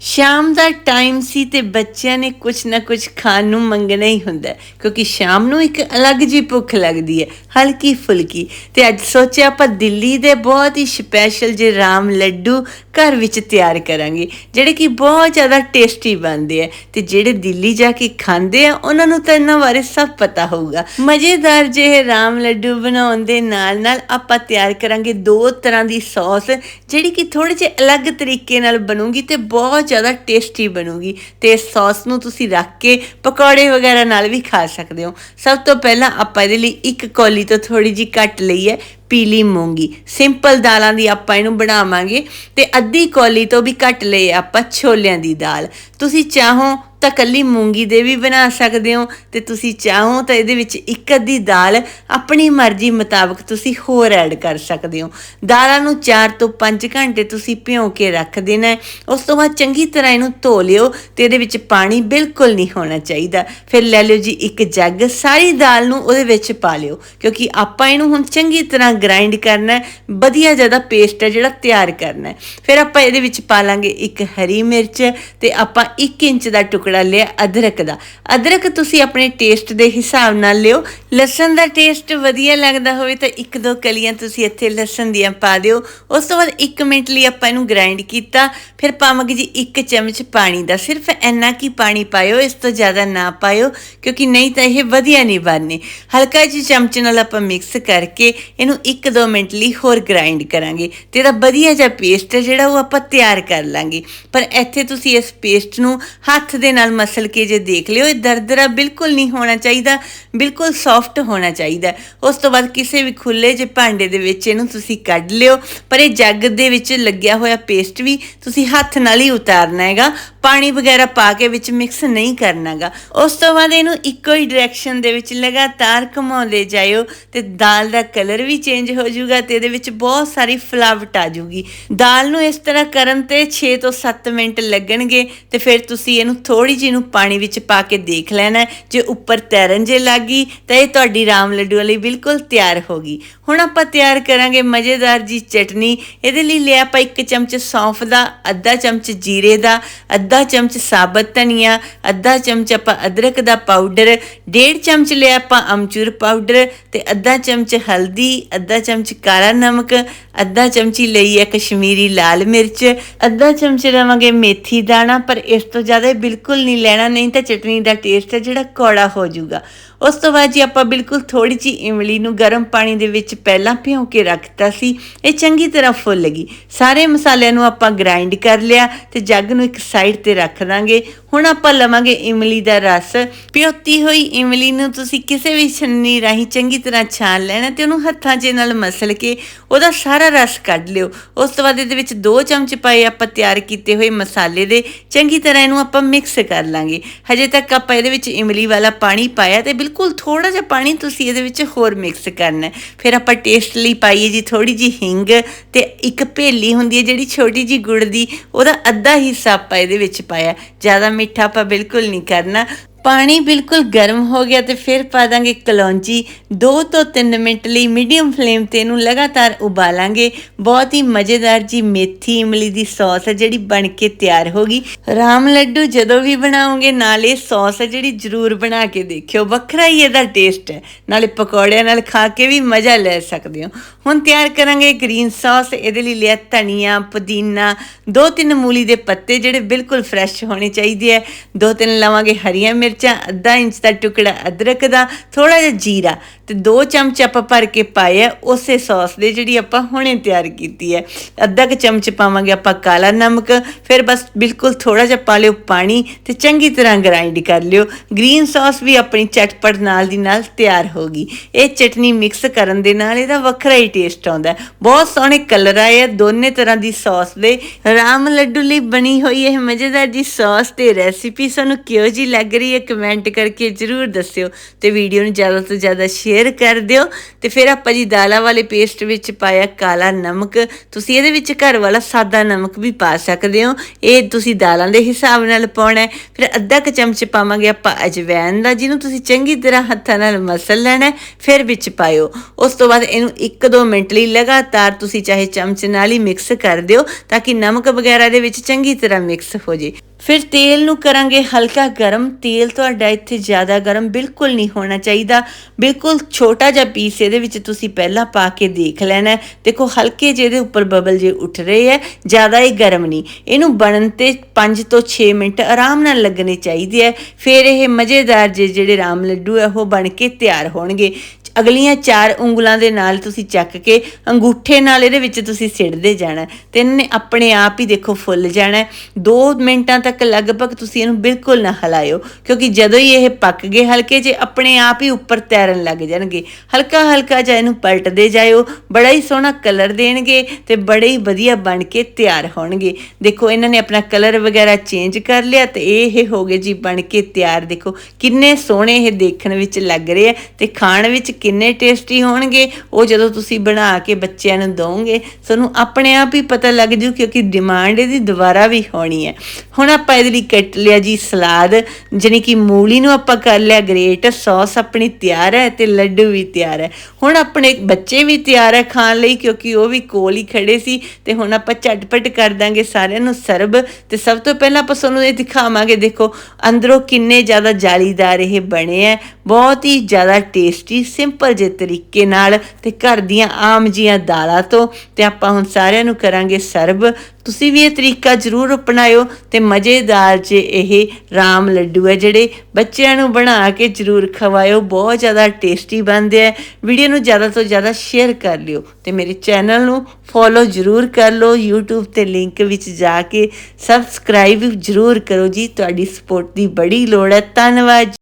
ਸ਼ਾਮ ਦਾ ਟਾਈਮ ਸੀ ਤੇ ਬੱਚਿਆਂ ਨੇ ਕੁਝ ਨਾ ਕੁਝ ਖਾਣ ਨੂੰ ਮੰਗਣਾ ਹੀ ਹੁੰਦਾ ਕਿਉਂਕਿ ਸ਼ਾਮ ਨੂੰ ਇੱਕ ਅਲੱਗ ਜੀ ਭੁੱਖ ਲੱਗਦੀ ਹੈ, ਹਲਕੀ ਫੁਲਕੀ। ਤੇ ਅੱਜ ਸੋਚਿਆ ਆਪਾਂ ਦਿੱਲੀ ਦੇ ਬਹੁਤ ਹੀ ਸਪੈਸ਼ਲ ਜੇ ਰਾਮ ਲੱਡੂ ਘਰ ਵਿੱਚ ਤਿਆਰ ਕਰਾਂਗੇ, ਜਿਹੜੇ ਕਿ ਬਹੁਤ ਜ਼ਿਆਦਾ ਟੇਸਟੀ ਬਣਦੇ ਆ ਤੇ ਜਿਹੜੇ ਦਿੱਲੀ ਜਾ ਕੇ ਖਾਂਦੇ ਆ, ਉਹਨਾਂ ਨੂੰ ਤਾਂ ਇਹਨਾਂ ਬਾਰੇ ਸਭ ਪਤਾ ਹੋਊਗਾ। ਮਜ਼ੇਦਾਰ ਜਿਹੇ ਰਾਮ ਲੱਡੂ ਬਣਾਉਣ ਦੇ ਨਾਲ ਨਾਲ ਆਪਾਂ ਤਿਆਰ ਕਰਾਂਗੇ ਦੋ ਤਰ੍ਹਾਂ ਦੀ ਸੌਸ ਜਿਹੜੀ ਕਿ ਥੋੜੇ ਜਿਹੇ ਅਲੱਗ ਤਰੀਕੇ ਨਾਲ ਬਣੂਗੀ ਤੇ ਬਹੁਤ ਜ਼ਿਆਦਾ ਟੇਸਟੀ ਬਣੂਗੀ ਤੇ ਇਸ ਸੌਸ ਨੂੰ ਤੁਸੀਂ ਰੱਖ ਕੇ ਪਕੌੜੇ ਵਗੈਰਾ ਨਾਲ ਵੀ ਖਾ ਸਕਦੇ ਹੋ। ਸਭ ਤੋਂ ਪਹਿਲਾਂ ਆਪਾਂ ਇਹਦੇ ਲਈ ਇੱਕ ਕੌਲੀ ਤੋਂ ਥੋੜੀ ਜੀ ਘੱਟ ਲਈ ਹੈ, ਪੀਲੀ ਮੂੰਗੀ। ਸਿੰਪਲ ਦਾਲਾਂ ਦੀ ਆਪਾਂ ਇਹਨੂੰ ਬਣਾਵਾਂਗੇ ਤੇ ਅੱਧੀ ਕੌਲੀ ਤੋਂ ਵੀ ਘੱਟ ਲਏ ਆਪਾਂ ਛੋਲਿਆਂ ਦੀ ਦਾਲ। ਤੁਸੀਂ ਚਾਹੋ ਤਾਂ ਕੱਲੀ ਮੂੰਗੀ ਦੇ ਵੀ ਬਣਾ ਸਕਦੇ ਹੋ ਤੇ ਤੁਸੀਂ ਚਾਹੋ ਤਾਂ ਇਹਦੇ ਵਿੱਚ ਇੱਕ ਅੱਧੀ ਦਾਲ ਆਪਣੀ ਮਰਜ਼ੀ ਮੁਤਾਬਕ ਤੁਸੀਂ ਹੋਰ ਐਡ ਕਰ ਸਕਦੇ ਹੋ। ਦਾਲਾਂ ਨੂੰ 4 ਤੋਂ 5 ਘੰਟੇ ਤੁਸੀਂ ਭਿਉਂ ਕੇ ਰੱਖ ਦੇਣਾ ਹੈ। ਉਸ ਤੋਂ ਬਾਅਦ ਚੰਗੀ ਤਰ੍ਹਾਂ ਇਹਨੂੰ ਧੋ ਲਿਓ ਤੇ ਇਹਦੇ ਵਿੱਚ ਪਾਣੀ ਬਿਲਕੁਲ ਨਹੀਂ ਹੋਣਾ ਚਾਹੀਦਾ। ਫਿਰ ਲੈ ਲਿਓ ਜੀ ਇੱਕ ਜੱਗ, ਸਾਰੀ ਦਾਲ ਨੂੰ ਉਹਦੇ ਵਿੱਚ ਪਾ ਲਿਓ ਕਿਉਂਕਿ ਆਪਾਂ ਇਹਨੂੰ ਹੁਣ ਚੰਗੀ ਤਰ੍ਹਾਂ ਗ੍ਰਾਈਂਡ ਕਰਨਾ ਹੈ, ਵਧੀਆ ਜ਼ਿਆਦਾ ਪੇਸਟ ਹੈ ਜਿਹੜਾ ਤਿਆਰ ਕਰਨਾ ਹੈ। ਫਿਰ ਆਪਾਂ ਇਹਦੇ ਵਿੱਚ ਪਾ ਲਾਂਗੇ ਇੱਕ ਹਰੀ ਮਿਰਚ ਤੇ ਆਪਾਂ 1 ਇੰਚ ਦਾ ਟੁਕੜਾ ਲਿਆ ਅਦਰਕ ਦਾ। ਅਦਰਕ ਤੁਸੀਂ ਆਪਣੇ ਟੇਸਟ ਦੇ ਹਿਸਾਬ ਨਾਲ ਲਿਓ। ਲਸਣ ਦਾ ਟੇਸਟ ਵਧੀਆ ਲੱਗਦਾ ਹੋਵੇ ਤਾਂ ਇੱਕ ਦੋ ਕਲੀਆਂ ਤੁਸੀਂ ਇੱਥੇ ਲਸਣ ਦੀਆਂ ਪਾ ਦਿਓ। ਉਸ ਤੋਂ ਬਾਅਦ 1 ਮਿੰਟ ਲਈ ਆਪਾਂ ਇਹਨੂੰ ਗ੍ਰਾਈਂਡ ਕੀਤਾ। ਫਿਰ ਪਾਵਾਂਗੇ ਜੀ 1 ਚਮਚ ਪਾਣੀ ਦਾ। ਸਿਰਫ ਇੰਨਾ ਕੀ ਪਾਣੀ ਪਾਇਓ, ਇਸ ਤੋਂ ਜ਼ਿਆਦਾ ਨਾ ਪਾਇਓ, ਕਿਉਂਕਿ ਨਹੀਂ ਤਾਂ ਇਹ ਵਧੀਆ ਨਹੀਂ ਬਣਨੇ। ਹਲਕਾ ਜਿਹਾ ਚਮਚ ਨਾਲ ਆਪਾਂ ਮਿਕਸ ਕਰਕੇ ਇਹਨੂੰ 1-2 ਮਿੰਟ ਲਈ ਹੋਰ ਗ੍ਰਾਈਂਡ ਕਰਾਂਗੇ ਤੇ ਇਹਦਾ ਵਧੀਆ ਜਿਹਾ ਪੇਸਟ ਹੈ ਜਿਹੜਾ ਉਹ ਆਪਾਂ ਤਿਆਰ ਕਰ ਲਾਂਗੇ। ਪਰ ਇੱਥੇ ਤੁਸੀਂ ਇਸ ਪੇਸਟ ਨੂੰ ਹੱਥ ਦੇ ਨਾਲ ਮਸਲ ਕੇ ਜੇ ਦੇਖ ਲਿਓ, ਇਹ ਦਰਦਰਾ ਬਿਲਕੁਲ ਨਹੀਂ ਹੋਣਾ ਚਾਹੀਦਾ, ਬਿਲਕੁਲ ਸੌਫਟ ਹੋਣਾ ਚਾਹੀਦਾ। ਉਸ ਤੋਂ ਬਾਅਦ ਕਿਸੇ ਵੀ ਖੁੱਲੇ ਜੇ ਭਾਂਡੇ ਦੇ ਵਿੱਚ ਇਹਨੂੰ ਤੁਸੀਂ ਕੱਢ ਲਿਓ, ਪਰ ਇਹ ਜੱਗ ਦੇ ਵਿੱਚ ਲੱਗਿਆ ਹੋਇਆ ਪੇਸਟ ਵੀ ਤੁਸੀਂ ਹੱਥ ਨਾਲ ਹੀ ਉਤਾਰਨਾ ਹੈਗਾ। ਪਾਣੀ ਵਗੈਰਾ ਪਾ ਕੇ ਵਿੱਚ ਮਿਕਸ ਨਹੀਂ ਕਰਨਾਗਾ। ਉਸ ਤੋਂ ਬਾਅਦ ਇਹਨੂੰ ਇੱਕੋ ਹੀ ਡਾਇਰੈਕਸ਼ਨ ਦੇ ਵਿੱਚ ਲਗਾਤਾਰ ਘੁਮਾਉਂਦੇ ਜਾਇਓ ਤੇ ਦਾਲ ਦਾ ਕਲਰ ਵੀ ਚੇਂਜ ਹੋ ਜਾਊਗਾ ਤੇ ਇਹਦੇ ਵਿੱਚ ਬਹੁਤ ਸਾਰੀ ਫਲਾਵਟ ਆ ਜਾਊਗੀ। ਦਾਲ ਨੂੰ ਇਸ ਤਰ੍ਹਾਂ ਕਰਨ ਤੇ 6 ਤੋਂ 7 ਮਿੰਟ ਲੱਗਣਗੇ ਤੇ ਫਿਰ ਤੁਸੀਂ ਇਹਨੂੰ ਥੋੜੀ ਜਿਹੀ ਨੂੰ ਪਾਣੀ ਵਿੱਚ ਪਾ ਕੇ ਦੇਖ ਲੈਣਾ ਜੇ ਉੱਪਰ ਤੈਰਨ ਜੇ ਲੱਗੀ ਤਾਂ ਇਹ ਤੁਹਾਡੀ ਰਾਮ ਲੱਡੂ ਵਾਲੀ ਬਿਲਕੁਲ ਤਿਆਰ ਹੋ ਗਈ। ਹੁਣ ਆਪਾਂ ਤਿਆਰ ਕਰਾਂਗੇ ਮਜ਼ੇਦਾਰ ਜੀ ਚਟਨੀ। ਇਹਦੇ ਲਈ ਲਿਆ ਆਪਾਂ ਇੱਕ ਚਮਚ ਸੌਂਫ ਦਾ, ਅੱਧਾ ਚਮਚ ਜੀਰੇ ਦਾ, ਅੱਧਾ ਅੱਧਾ ਚਮਚ ਸਾਬਤ ਧਨੀਆ, ਅੱਧਾ ਚਮਚ ਆਪਾਂ ਅਦਰਕ ਦਾ ਪਾਊਡਰ ਡੇਢ ਚਮਚ ਲਿਆ ਆਪਾਂ ਅਮਚੂਰ ਪਾਊਡਰ ਤੇ ਅੱਧਾ ਚਮਚ ਹਲਦੀ, ਅੱਧਾ ਚਮਚ ਕਾਲਾ ਨਮਕ, ਅੱਧਾ ਚਮਚੀ ਲਈ ਹੈ ਕਸ਼ਮੀਰੀ ਲਾਲ ਮਿਰਚ, ਅੱਧਾ ਚਮਚ ਲਵਾਂਗੇ ਮੇਥੀ ਦਾਣਾ, ਪਰ ਇਸ ਤੋਂ ਜ਼ਿਆਦਾ ਬਿਲਕੁਲ ਨਹੀਂ ਲੈਣਾ, ਨਹੀਂ ਤਾਂ ਚਟਨੀ ਦਾ ਟੇਸਟ ਹੈ ਜਿਹੜਾ ਕੌੜਾ ਹੋ ਜਾਊਗਾ। ਉਸ ਤੋਂ ਬਾਅਦ ਜੀ ਆਪਾਂ ਬਿਲਕੁਲ ਥੋੜੀ ਜੀ ਇਮਲੀ ਨੂੰ ਗਰਮ ਪਾਣੀ ਦੇ ਵਿੱਚ ਪਹਿਲਾਂ ਭਿਉਂ ਕੇ ਰੱਖਤਾ ਸੀ। ਇਹ ਚੰਗੀ ਤਰ੍ਹਾਂ ਫੁੱਲ ਗਈ। ਸਾਰੇ ਮਸਾਲਿਆਂ ਨੂੰ ਆਪਾਂ ਗ੍ਰਾਈਂਡ ਕਰ ਲਿਆ ਤੇ ਜੱਗ ਨੂੰ ਇੱਕ ਸਾਈਡ ਤੇ ਰੱਖ ਦਾਂਗੇ। ਹੁਣ ਆਪਾਂ ਲਵਾਂਗੇ ਇਮਲੀ ਦਾ ਰਸ। ਭਿਓਤੀ ਹੋਈ ਇਮਲੀ ਨੂੰ ਤੁਸੀਂ ਕਿਸੇ ਵੀ ਛੰਨੀ ਰਾਹੀਂ ਚੰਗੀ ਤਰ੍ਹਾਂ ਛਾਣ ਲੈਣਾ ਤੇ ਉਹਨੂੰ ਹੱਥਾਂ 'ਚ ਨਾਲ ਮਸਲ ਕੇ ਉਹਦਾ ਸਾਰਾ ਰਸ ਕੱਢ ਲਿਓ। ਉਸ ਤੋਂ ਬਾਅਦ ਇਹਦੇ ਵਿੱਚ 2 ਚਮਚ ਪਾਏ ਆਪਾਂ ਤਿਆਰ ਕੀਤੇ ਹੋਏ ਮਸਾਲੇ ਦੇ। ਚੰਗੀ ਤਰ੍ਹਾਂ ਇਹਨੂੰ ਆਪਾਂ ਮਿਕਸ ਕਰ ਲਾਂਗੇ। ਹਜੇ ਤੱਕ ਆਪਾਂ ਇਹਦੇ ਵਿੱਚ ਇਮਲੀ ਵਾਲਾ ਪਾਣੀ ਪਾਇਆ ਤੇ ਬਿਲਕੁਲ ਥੋੜਾ ਜਿਹਾ ਪਾਣੀ ਤੁਸੀਂ ਇਹਦੇ ਵਿੱਚ ਹੋਰ ਮਿਕਸ ਕਰਨਾ ਫਿਰ ਆਪਾਂ ਟੇਸਟ ਲਈ ਪਾਈਏ ਜੀ ਥੋੜੀ ਜੀ ਹਿੰਗ ਤੇ ਇੱਕ ਭੇਲੀ ਹੁੰਦੀ ਹੈ ਜਿਹੜੀ ਛੋਟੀ ਜੀ ਗੁੜ ਦੀ, ਉਹਦਾ ਅੱਧਾ ਹਿੱਸਾ ਆਪਾਂ ਇਹਦੇ ਵਿੱਚ ਪਾਇਆ। ਜ਼ਿਆਦਾ ਮਿੱਠਾ ਆਪਾਂ ਬਿਲਕੁਲ ਨਹੀਂ ਕਰਨਾ। ਪਾਣੀ ਬਿਲਕੁਲ ਗਰਮ ਹੋ ਗਿਆ ਤੇ ਫਿਰ ਪਾ ਦਾਂਗੇ ਕਲੌਂਜੀ। 2 ਤੋਂ 3 ਮਿੰਟ ਲਈ ਮੀਡੀਅਮ ਫਲੇਮ ਤੇ ਇਹਨੂੰ ਲਗਾਤਾਰ ਉਬਾਲਾਂਗੇ। ਬਹੁਤ ਹੀ ਮਜ਼ੇਦਾਰ ਜੀ ਮੇਥੀ ਇਮਲੀ ਦੀ ਸੌਸ ਹੈ ਜਿਹੜੀ ਬਣ ਕੇ ਤਿਆਰ ਹੋ ਗਈ। ਰਾਮ ਲੱਡੂ ਜਦੋਂ ਵੀ ਬਣਾਓਗੇ, ਨਾਲ ਇਹ ਸੌਸ ਹੈ ਜਿਹੜੀ ਜ਼ਰੂਰ ਬਣਾ ਕੇ ਦੇਖਿਓ। ਵੱਖਰਾ ਹੀ ਇਹਦਾ ਟੇਸਟ ਹੈ। ਨਾਲੇ ਪਕੌੜਿਆਂ ਨਾਲ ਖਾ ਕੇ ਵੀ ਮਜ਼ਾ ਲੈ ਸਕਦੇ ਹੋ। ਹੁਣ ਤਿਆਰ ਕਰਾਂਗੇ ਗ੍ਰੀਨ ਸੌਸ। ਇਹਦੇ ਲਈ ਲਿਆ ਧਨੀਆ, ਪੁਦੀਨਾ, ਦੋ ਤਿੰਨ ਮੂਲੀ ਦੇ ਪੱਤੇ ਜਿਹੜੇ ਬਿਲਕੁਲ ਫਰੈਸ਼ ਹੋਣੇ ਚਾਹੀਦੇ ਆ ਦੋ ਤਿੰਨ ਲਵਾਂਗੇ ਹਰੀਆਂ ਮਿਰਚ ਅੱਧਾ ਇੰਚ ਦਾ ਟੁਕੜਾ ਅਦਰਕ ਦਾ ਥੋੜਾ ਜਿਹਾ ਜੀਰਾ ਤੇ ਦੋ ਚਮਚ ਆਪਾਂ ਭਰ ਕੇ ਪਾਏ ਆ ਉਸੇ ਸੌਸ ਦੇ ਜਿਹੜੀ ਆਪਾਂ ਹੁਣੇ ਤਿਆਰ ਕੀਤੀ ਹੈ। ਅੱਧਾ ਕੁ ਚਮਚ ਪਾਵਾਂਗੇ ਆਪਾਂ ਕਾਲਾ ਨਮਕ, ਫਿਰ ਬਸ ਬਿਲਕੁਲ ਥੋੜਾ ਜਿਹਾ ਪਾ ਲਿਓ ਪਾਣੀ ਤੇ ਚੰਗੀ ਤਰ੍ਹਾਂ ਗ੍ਰਾਈਂਡ ਕਰ ਲਿਓ। ਗ੍ਰੀਨ ਸੌਸ ਵੀ ਆਪਣੀ ਚਟਪਟ ਨਾਲ ਦੀ ਨਾਲ ਤਿਆਰ ਹੋ ਗਈ। ਇਹ ਚਟਨੀ ਮਿਕਸ ਕਰਨ ਦੇ ਨਾਲ ਇਹਦਾ ਵੱਖਰਾ ਹੀ ਟੇਸਟ ਆਉਂਦਾ ਬਹੁਤ ਸੋਹਣੇ ਕਲਰ ਆਏ ਆ, ਦੋਨੇ ਤਰ੍ਹਾਂ ਦੀ ਸੌਸ ਦੇ। ਰਾਮ ਲੱਡੂ ਲਈ ਬਣੀ ਹੋਈ ਇਹ ਮਜ਼ੇਦਾਰ ਜੀ ਸੌਸ ਤੇ ਰੈਸਿਪੀ ਸਾਨੂੰ ਕਿਹੋ ਜੀ ਲੱਗ ਰਹੀ ਹੈ ਕਮੈਂਟ ਕਰਕੇ ਜਰੂਰ ਦੱਸਿਓ ਤੇ ਵੀਡੀਓ ਨੂੰ ਜ਼ਿਆਦਾ ਤੋਂ ਜ਼ਿਆਦਾ ਸ਼ੇਅਰ ਸ਼ੇਅਰ ਕਰ ਦਿਓ ਤੇ ਫਿਰ ਆਪਾਂ ਜੀ ਦਾਲਾਂ ਵਾਲੇ ਪੇਸਟ ਵਿੱਚ ਪਾਇਆ ਕਾਲਾ ਨਮਕ। ਤੁਸੀਂ ਇਹਦੇ ਵਿੱਚ ਘਰ ਵਾਲਾ ਸਾਦਾ ਨਮਕ ਵੀ ਪਾ ਸਕਦੇ ਹੋ। ਇਹ ਤੁਸੀਂ ਦਾਲਾਂ ਦੇ ਹਿਸਾਬ ਨਾਲ ਪਾਉਣਾ ਹੈ। ਫਿਰ ਅੱਧਾ ਕੁ ਚਮਚ ਪਾਵਾਂਗੇ ਆਪਾਂ ਅਜਵੈਨ ਦਾ, ਜਿਹਨੂੰ ਤੁਸੀਂ ਚੰਗੀ ਤਰ੍ਹਾਂ ਹੱਥਾਂ ਨਾਲ ਮਸਲ ਲੈਣਾ ਫਿਰ ਵਿੱਚ ਪਾਇਓ। ਉਸ ਤੋਂ ਬਾਅਦ ਇਹਨੂੰ 1-2 ਮਿੰਟ ਲਈ ਲਗਾਤਾਰ ਤੁਸੀਂ ਚਾਹੇ ਚਮਚ ਨਾਲ ਹੀ ਮਿਕਸ ਕਰ ਦਿਓ, ਤਾਂ ਕਿ ਨਮਕ ਵਗੈਰਾ ਦੇ ਵਿੱਚ ਚੰਗੀ ਤਰ੍ਹਾਂ ਮਿਕਸ ਹੋ ਜੇ। ਫਿਰ ਤੇਲ ਨੂੰ ਕਰਾਂਗੇ ਹਲਕਾ ਗਰਮ। ਤੇਲ ਤੁਹਾਡਾ ਇੱਥੇ ਜ਼ਿਆਦਾ ਗਰਮ ਬਿਲਕੁਲ ਨਹੀਂ ਹੋਣਾ ਚਾਹੀਦਾ। ਬਿਲਕੁਲ ਛੋਟਾ ਜਿਹਾ ਪੀਸ ਇਹਦੇ ਵਿੱਚ ਤੁਸੀਂ ਪਹਿਲਾਂ ਪਾ ਕੇ ਦੇਖ ਲੈਣਾ ਦੇਖੋ, ਹਲਕੇ ਜਿਹੇ ਦੇ ਉੱਪਰ ਬਬਲ ਜੇ ਉੱਠ ਰਹੇ ਹੈ, ਜ਼ਿਆਦਾ ਇਹ ਗਰਮ ਨਹੀਂ। ਇਹਨੂੰ ਬਣਨ ਤੇ 5 ਤੋਂ 6 ਮਿੰਟ ਆਰਾਮ ਨਾਲ ਲੱਗਣੇ ਚਾਹੀਦੇ ਹੈ। ਫਿਰ ਇਹ ਮਜ਼ੇਦਾਰ ਜੇ ਜਿਹੜੇ ਰਾਮ ਲੱਡੂ ਹੈ, ਉਹ ਬਣ ਕੇ ਤਿਆਰ ਹੋਣਗੇ। ਅਗਲੀਆਂ ਚਾਰ ਉਂਗਲਾਂ ਦੇ ਨਾਲ ਤੁਸੀਂ ਚੱਕ ਕੇ ਅੰਗੂਠੇ ਨਾਲ ਇਹਦੇ ਵਿੱਚ ਤੁਸੀਂ ਸਿੱੜਦੇ ਜਾਣਾ ਹੈ। ਤੇ ਇਹਨਾਂ ਆਪਣੇ ਆਪ ਹੀ ਦੇਖੋ ਫੁੱਲ ਜਾਣਾ 2 ਮਿੰਟਾਂ ਤੱਕ ਲਗਭਗ ਤੁਸੀਂ ਇਹਨੂੰ ਬਿਲਕੁਲ ਨਾ ਹਿਲਾਇਓ, ਕਿਉਂਕਿ ਜਦੋਂ ਹੀ ਇਹ ਪੱਕ ਗਏ, ਹਲਕੇ ਜੇ ਆਪਣੇ ਆਪ ਹੀ ਉੱਪਰ ਤੈਰਨ ਲੱਗ ਜਾਣਗੇ। ਹਲਕਾ ਹਲਕਾ ਜਿਹਾ ਇਹਨੂੰ ਪਲਟਦੇ ਜਾਇਓ, ਬੜਾ ਹੀ ਸੋਹਣਾ ਕਲਰ ਦੇਣਗੇ ਤੇ ਬੜੇ ਹੀ ਵਧੀਆ ਬਣ ਕੇ ਤਿਆਰ ਹੋਣਗੇ। ਦੇਖੋ, ਇਹਨਾਂ ਨੇ ਆਪਣਾ ਕਲਰ ਵਗੈਰਾ ਚੇਂਜ ਕਰ ਲਿਆ ਤੇ ਇਹ ਹੋ ਗਏ ਜੀ ਬਣ ਕੇ ਤਿਆਰ। ਦੇਖੋ, ਕਿੰਨੇ ਸੋਹਣੇ ਇਹ ਦੇਖਣ ਵਿੱਚ ਲੱਗ ਰਹੇ ਆ ਤੇ ਖਾਣ ਵਿੱਚ ਕਿੰਨੇ ਟੇਸਟੀ ਹੋਣਗੇ, ਉਹ ਜਦੋਂ ਤੁਸੀਂ ਬਣਾ ਕੇ ਬੱਚਿਆਂ ਨੂੰ ਦੋਗੇ ਤੁਹਾਨੂੰ ਆਪਣੇ ਆਪ ਹੀ ਪਤਾ ਲੱਗ ਜੂ ਕਿਉਂਕਿ ਡਿਮਾਂਡ ਇਹਦੀ ਦੁਬਾਰਾ ਵੀ ਹੋਣੀ ਹੈ। ਹੁਣ ਆਪਾਂ ਇਹਦੇ ਲਈ ਕੱਟ ਲਿਆ ਜੀ ਸਲਾਦ, ਜਾਣੀ ਕਿ ਮੂਲੀ ਨੂੰ ਆਪਾਂ ਕਰ ਲਿਆ ਗ੍ਰੇਟ, ਸੌਸ ਆਪਣੀ ਤਿਆਰ ਹੈ ਤੇ ਲੱਡੂ ਵੀ ਤਿਆਰ ਹੈ। ਹੁਣ ਆਪਣੇ ਬੱਚੇ ਵੀ ਤਿਆਰ ਹੈ ਖਾਣ ਲਈ, ਕਿਉਂਕਿ ਉਹ ਵੀ ਕੋਲ ਹੀ ਖੜੇ ਸੀ ਤੇ ਹੁਣ ਆਪਾਂ ਝਟਪਟ ਕਰ ਦਾਂਗੇ ਸਾਰਿਆਂ ਨੂੰ ਸਰਬ ਤੇ ਸਭ ਤੋਂ ਪਹਿਲਾਂ ਆਪਾਂ ਤੁਹਾਨੂੰ ਇਹ ਦਿਖਾਵਾਂਗੇ, ਦੇਖੋ, ਅੰਦਰੋਂ ਕਿੰਨੇ ਜ਼ਿਆਦਾ ਜਾਲੀਦਾਰ ਇਹ ਬਣੇ ਹੈ। ਬਹੁਤ ਹੀ ਜ਼ਿਆਦਾ ਟੇਸਟੀ ਸਿੰਪਲ ਜਿਹੇ ਤਰੀਕੇ ਨਾਲ ਤੇ ਘਰ ਦੀਆਂ ਆਮ ਜੀਆਂ ਦਾਲਾਂ ਤੋਂ ਤੇ ਆਪਾਂ ਹੁਣ ਸਾਰਿਆਂ ਨੂੰ ਕਰਾਂਗੇ ਸਰਬ ਤੁਸੀਂ ਵੀ ਇਹ ਤਰੀਕਾ ਜ਼ਰੂਰ ਅਪਣਾਇਓ ਤੇ ਮਜ਼ੇ ਮਜ਼ੇਦਾਰ ਜੇ ਇਹ ਰਾਮ ਲੱਡੂ ਹੈ, ਜਿਹੜੇ ਬੱਚਿਆਂ ਨੂੰ ਬਣਾ ਕੇ ਜ਼ਰੂਰ ਖਵਾਇਓ, ਬਹੁਤ ਜ਼ਿਆਦਾ ਟੇਸਟੀ ਬਣਦੇ ਆ। ਵੀਡੀਓ ਨੂੰ ਜ਼ਿਆਦਾ ਤੋਂ ਜ਼ਿਆਦਾ ਸ਼ੇਅਰ ਕਰ ਲਿਓ ਤੇ ਮੇਰੇ ਚੈਨਲ ਨੂੰ ਫੋਲੋ ਜ਼ਰੂਰ ਕਰ ਲਓ। YouTube ਤੇ ਲਿੰਕ ਵਿੱਚ ਜਾ ਕੇ ਸਬਸਕ੍ਰਾਈਬ ਜ਼ਰੂਰ ਕਰੋ ਜੀ। ਤੁਹਾਡੀ ਸਪੋਰਟ ਦੀ ਬੜੀ ਲੋੜ ਹੈ। ਧੰਨਵਾਦ